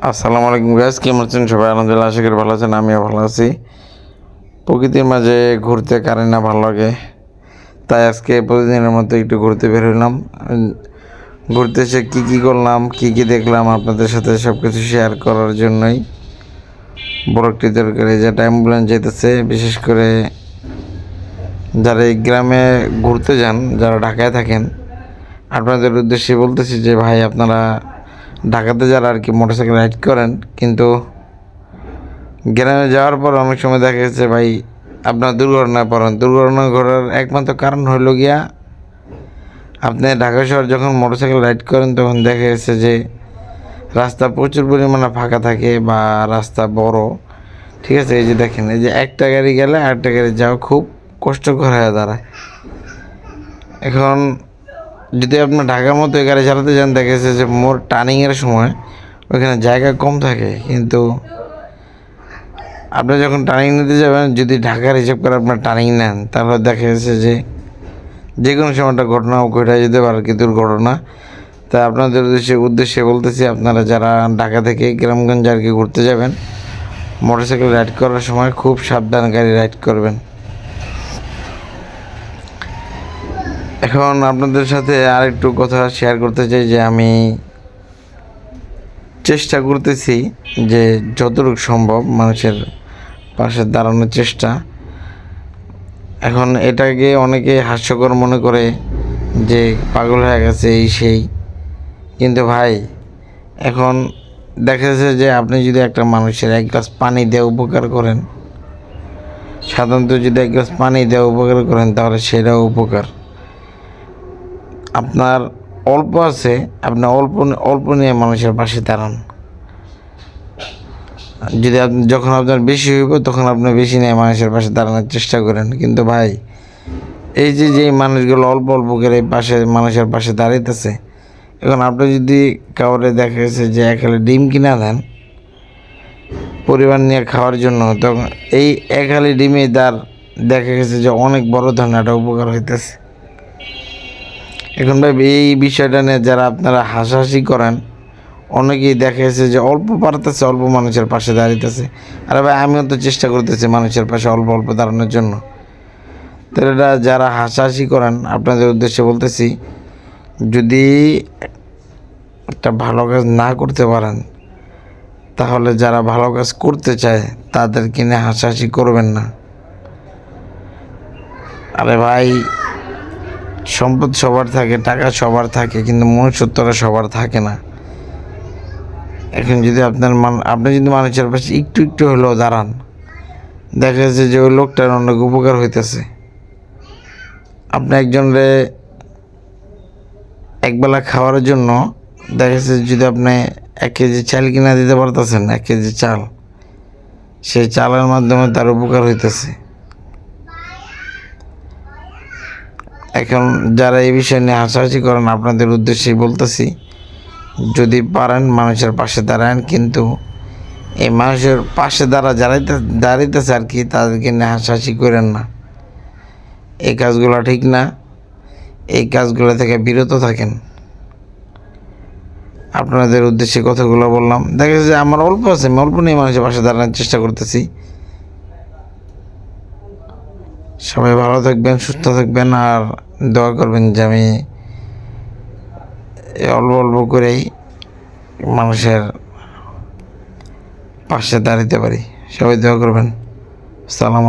আসসালামু আলাইকুম গাইস কেমন আছেন সবাই? আলহামদুলিল্লাহ, আশা করি ভালো আছেন, আমিও ভালো আছি। প্রকৃতির মাঝে ঘুরতে কারে না ভালো লাগে। তাই আজকে প্রতিদিনের মতো একটু ঘুরতে বের হইলাম। ঘুরতে এসে কী কী করলাম, কী কী দেখলাম আপনাদের সাথে সব কিছু শেয়ার করার জন্যই। বড় একটি দরকারি যেটা অ্যাম্বুলেন্স যেতেছে বিশেষ করে যারা এই গ্রামে ঘুরতে যান, যারা ঢাকায় থাকেন, আপনাদের উদ্দেশ্যে বলতেছি যে, ভাই, আপনারা ঢাকাতে যারা আর কি মোটরসাইকেল রাইড করেন, কিন্তু গ্রামে যাওয়ার পর অনেক সময় দেখা গেছে, ভাই, আপনার দুর্ঘটনায় পড়েন। দুর্ঘটনা ঘটার একমাত্র কারণ হইল গিয়া, আপনি ঢাকা শহর যখন মোটরসাইকেল রাইড করেন, তখন দেখা গেছে যে রাস্তা প্রচুর পরিমাণে ফাঁকা থাকে বা রাস্তা বড়। ঠিক আছে, এই যে দেখেন, এই যে একটা গাড়ি গেলে আরেকটা গাড়ি যাওয়া খুব কষ্টকর হয়ে দাঁড়ায়। এখন যদি আপনার ঢাকার মতো গাড়ি চালাতে যান, দেখা যাচ্ছে যে মোর টার্নিংয়ের সময় ওইখানে জায়গা কম থাকে। কিন্তু আপনি যখন টার্নিং নিতে যাবেন, যদি ঢাকার হিসাব করে আপনার টার্নিং নেন, তাহলে দেখা যাচ্ছে যে যে কোনো সময় একটা ঘটনা ঘটে যেতে পারে, কি দুর্ঘটনা। তা আপনাদের উদ্দেশ্যে উদ্দেশ্যে বলতেছি, আপনারা যারা ঢাকা থেকে গ্রামগঞ্জ আর কি ঘুরতে যাবেন, মোটরসাইকেল রাইড করার সময় খুব সাবধান গাড়ি রাইড করবেন। এখন আপনাদের সাথে আরেকটু কথা শেয়ার করতে চাই যে আমি চেষ্টা করতেছি যে যতটুকু সম্ভব মানুষের পাশে দাঁড়ানোর চেষ্টা। এখন এটাকে অনেকে হাস্যকর মনে করে যে পাগল হয়ে গেছে এই সেই। কিন্তু ভাই, এখন দেখা যাচ্ছে যে আপনি যদি একটা মানুষের এক গ্লাস পানি দিয়ে উপকার করেন, সাধারণত যদি এক গ্লাস পানি দিয়ে উপকার করেন, তাহলে সেটাও উপকার। আপনার অল্প আছে, আপনি অল্প অল্প নিয়ে মানুষের পাশে দাঁড়ান। যদি আপনি যখন আপনার বেশি হইব, তখন আপনি বেশি নিয়ে মানুষের পাশে দাঁড়ানোর চেষ্টা করেন। কিন্তু ভাই, এই যে যেই মানুষগুলো অল্প অল্প করে পাশে, মানুষের পাশে দাঁড়াইতেছে, এখন আপনি যদি কাউরে দেখা গেছে যে এক হালি ডিম কিনা দেন, পরিবার নিয়ে খাওয়ার জন্য, তখন এই এক হালি ডিমে তার দেখা গেছে যে অনেক বড় ধরনের একটা উপকার হইতেছে। এখন ভাই, এই বিষয়টা নিয়ে যারা আপনারা হাসাহাসি করেন, অনেকেই দেখা যাচ্ছে যে অল্প পারতেছে, অল্প মানুষের পাশে দাঁড়িয়েছে আরে ভাই, আমিও তো চেষ্টা করতেছি মানুষের পাশে অল্প অল্প দাঁড়ানোর জন্য। তো এটা যারা হাসাহাসি করেন, আপনাদের উদ্দেশ্যে বলতেছি, যদি একটা ভালো কাজ না করতে পারেন, তাহলে যারা ভালো কাজ করতে চায় তাদের কিনে হাসাহাসি করবেন না। আরে ভাই সম্পদ সবার থাকে, টাকা সবার থাকে, কিন্তু মনুষ্যত্বটা সবার থাকে না। এখন যদি আপনার মান আপনি যদি মানুষের পাশে একটু একটু হলেও দাঁড়ান, দেখা যাচ্ছে যে ওই লোকটার অনেক উপকার হইতেছে। আপনি একজনরে একবেলা খাওয়ার জন্য দেখা যাচ্ছে যদি আপনি এক কেজি চাল কিনা দিতে পারতেছেন, এক কেজি চাল, সেই চালের মাধ্যমে তার উপকার হইতেছে। এখন যারা এই বিষয় নিয়ে হাসাহাসি করেন, আপনাদের উদ্দেশ্যেই বলতেছি, যদি পারেন মানুষের পাশে দাঁড়ান, কিন্তু এই মানুষের পাশে দাঁড়া দাঁড়াইতে দাঁড়াইতেছে আর কি, তাদেরকে নিয়ে হাসাহাসি করেন না। এই কাজগুলো ঠিক না। এই কাজগুলো থেকে বিরত থাকেন। আপনাদের উদ্দেশ্যে কথাগুলো বললাম। দেখা যাচ্ছে যে আমার অল্প আছে, আমি অল্প নিয়ে মানুষের পাশে দাঁড়ানোর চেষ্টা করতেছি। সবাই ভালো থাকবেন, সুস্থ থাকবেন আর দোয়া করবেন যে আমি অল্প অল্প করেই মানুষের পাশে দাঁড়াতে পারি। সবাই দোয়া করবেন। সালাম